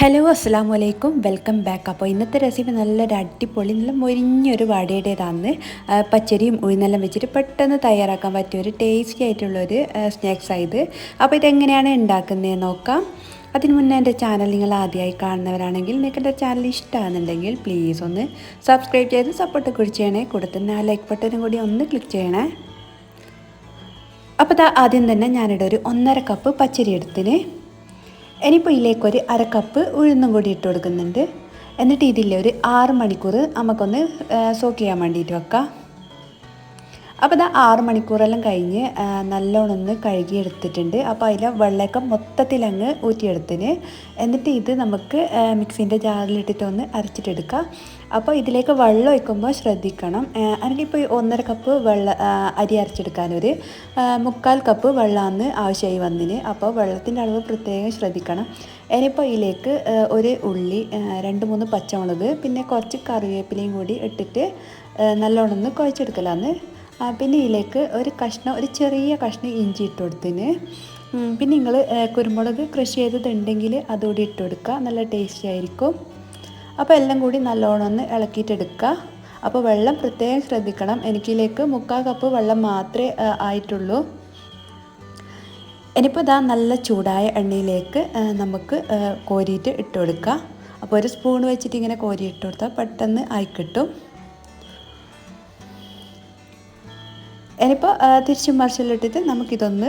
Hello അസ്സാം വലൈക്കും welcome back അപ്പോൾ ഇന്നത്തെ റെസിപ്പി നല്ലൊരു അടിപൊളി നല്ല മൊരിഞ്ഞൊരു വടയുടേതാണ്. പച്ചരിയും ഉഴുന്നെല്ലാം വെച്ചിട്ട് പെട്ടെന്ന് തയ്യാറാക്കാൻ പറ്റിയ ഒരു ടേസ്റ്റി ആയിട്ടുള്ളൊരു സ്നാക്സ് ആയത് അപ്പോൾ ഇതെങ്ങനെയാണ് ഉണ്ടാക്കുന്നത് നോക്കാം. അതിന് മുന്നേ എന്റെ ചാനൽ നിങ്ങൾ ആദ്യമായി കാണുന്നവരാണെങ്കിൽ നിങ്ങൾക്ക് എന്റെ ചാനൽ ഇഷ്ടമാണെന്നുണ്ടെങ്കിൽ പ്ലീസ് ഒന്ന് സബ്സ്ക്രൈബ് ചെയ്ത് സപ്പോർട്ട് കൂടി ചെയ്യണേ. കൂടെ ആ ലൈക്ക് ബട്ടനും കൂടി ഒന്ന് ക്ലിക്ക് ചെയ്യണേ. അപ്പോൾ ആദ്യം തന്നെ ഞാനിവിടെ ഒരു ഒന്നര കപ്പ് പച്ചരി എടുത്തിന്. ഇനിയിപ്പോൾ ഇതിലേക്കൊരു അര കപ്പ് ഉഴുന്നും കൂടി ഇട്ട് കൊടുക്കുന്നുണ്ട്. എന്നിട്ട് ഇതില്ലേ ഒരു ആറ് മണിക്കൂർ നമുക്കൊന്ന് സോക്ക് ചെയ്യാൻ വേണ്ടിയിട്ട് വെക്കാം. അപ്പോൾ ഇതാ ആറ് മണിക്കൂറെല്ലാം കഴിഞ്ഞ് നല്ലോണം ഒന്ന് കഴുകി എടുത്തിട്ടുണ്ട് അപ്പോൾ അതിലെ വെള്ളമൊക്കെ മൊത്തത്തിലങ്ങ് ഊറ്റിയെടുത്തിന്. എന്നിട്ട് ഇത് നമുക്ക് മിക്സിന്റെ ജാറിലിട്ടിട്ട് ഒന്ന് അരച്ചിട്ടെടുക്കാം. അപ്പോൾ ഇതിലേക്ക് വെള്ളം ഒഴിക്കുമ്പോൾ ശ്രദ്ധിക്കണം. അല്ലെങ്കിൽ ഇപ്പോൾ ഒന്നര കപ്പ് വെള്ള അരി അരച്ചെടുക്കാനൊരു മുക്കാൽ കപ്പ് വെള്ളമാണ് ആവശ്യമായി വന്നിന്. അപ്പോൾ വെള്ളത്തിന്റെ അളവ് പ്രത്യേകം ശ്രദ്ധിക്കണം. ഇനിയിപ്പോൾ ഇതിലേക്ക് ഒരു ഉള്ളി രണ്ട് മൂന്ന് പച്ചമുളക് പിന്നെ കുറച്ച് കറിവേപ്പിലയും കൂടി ഇട്ടിട്ട് നല്ലോണം ഒന്ന് കുഴച്ചെടുക്കലാന്ന് ആ, പിന്നെ ഇതിലേക്ക് ഒരു കഷ്ണം ഒരു ചെറിയ കഷ്ണം ഇഞ്ചി ഇട്ട് കൊടുത്തിന് പിന്നെ നിങ്ങൾ കുരുമുളക് കൃഷി ചെയ്തതുണ്ടെങ്കിൽ അതുകൂടി ഇട്ട് കൊടുക്കുക. നല്ല ടേസ്റ്റി ആയിരിക്കും. അപ്പോൾ എല്ലാം കൂടി നല്ലോണം ഒന്ന് ഇളക്കിയിട്ടെടുക്കുക. അപ്പോൾ വെള്ളം പ്രത്യേകം ശ്രദ്ധിക്കണം. എനിക്കിലേക്ക് മുക്കാൽ കപ്പ് വെള്ളം മാത്രമേ ആയിട്ടുള്ളൂ. ഇനിയിപ്പോൾ ഇതാ നല്ല ചൂടായ എണ്ണയിലേക്ക് നമുക്ക് കോരിയിട്ട് ഇട്ട് കൊടുക്കുക. അപ്പോൾ ഒരു സ്പൂൺ വെച്ചിട്ട് ഇങ്ങനെ കോരി ഇട്ട് കൊടുത്താൽ പെട്ടെന്ന് ആയി ഇനിയിപ്പോൾ തിരിച്ചും മറിച്ചിലിട്ടിട്ട് നമുക്കിതൊന്ന്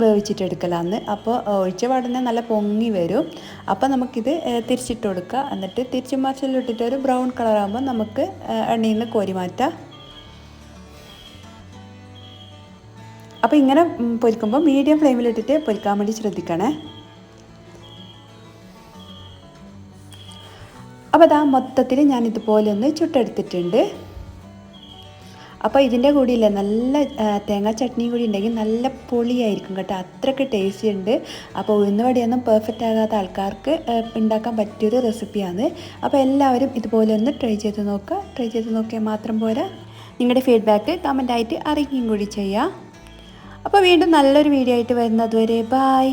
വേവിച്ചിട്ടെടുക്കലാന്ന്. അപ്പോൾ ഒഴിച്ച പാടുന്ന നല്ല പൊങ്ങി വരും. അപ്പോൾ നമുക്കിത് തിരിച്ചിട്ട് കൊടുക്കുക എന്നിട്ട് തിരിച്ചും മറിച്ചിലിട്ടിട്ട് ഒരു ബ്രൗൺ കളറാകുമ്പോൾ നമുക്ക് എണ്ണയിൽ നിന്ന് കോരി മാറ്റാം. അപ്പോൾ ഇങ്ങനെ പൊരിക്കുമ്പോൾ മീഡിയം ഫ്ലെയിമിലിട്ടിട്ട് പൊരിക്കാൻ വേണ്ടി ശ്രദ്ധിക്കണേ. അപ്പോൾ അതാ മൊത്തത്തിൽ ഞാൻ ഇതുപോലെ ഒന്ന് ചുട്ടെടുത്തിട്ടുണ്ട്. അപ്പോൾ ഇതിന്റെ കൂടിയില്ലേ നല്ല തേങ്ങ ചട്നിയും കൂടി ഉണ്ടെങ്കിൽ നല്ല പൊളിയായിരിക്കും കേട്ടോ. അത്രയ്ക്ക് ടേസ്റ്റി ഉണ്ട്. അപ്പോൾ ഉഴുന്നുവടിയൊന്നും പെർഫെക്റ്റ് ആകാത്ത ആൾക്കാർക്ക് ഉണ്ടാക്കാൻ പറ്റിയൊരു റെസിപ്പിയാണ് അപ്പോൾ എല്ലാവരും ഇതുപോലെ ഒന്ന് ട്രൈ ചെയ്ത് നോക്കുക. ട്രൈ ചെയ്ത് നോക്കിയാൽ മാത്രം പോരാ. നിങ്ങളുടെ ഫീഡ്ബാക്ക് കമന്റായിട്ട് അറിയിക്കുകയും കൂടി ചെയ്യുക അപ്പോൾ വീണ്ടും നല്ലൊരു വീഡിയോ ആയിട്ട് വരുന്നതുവരെ ബായ്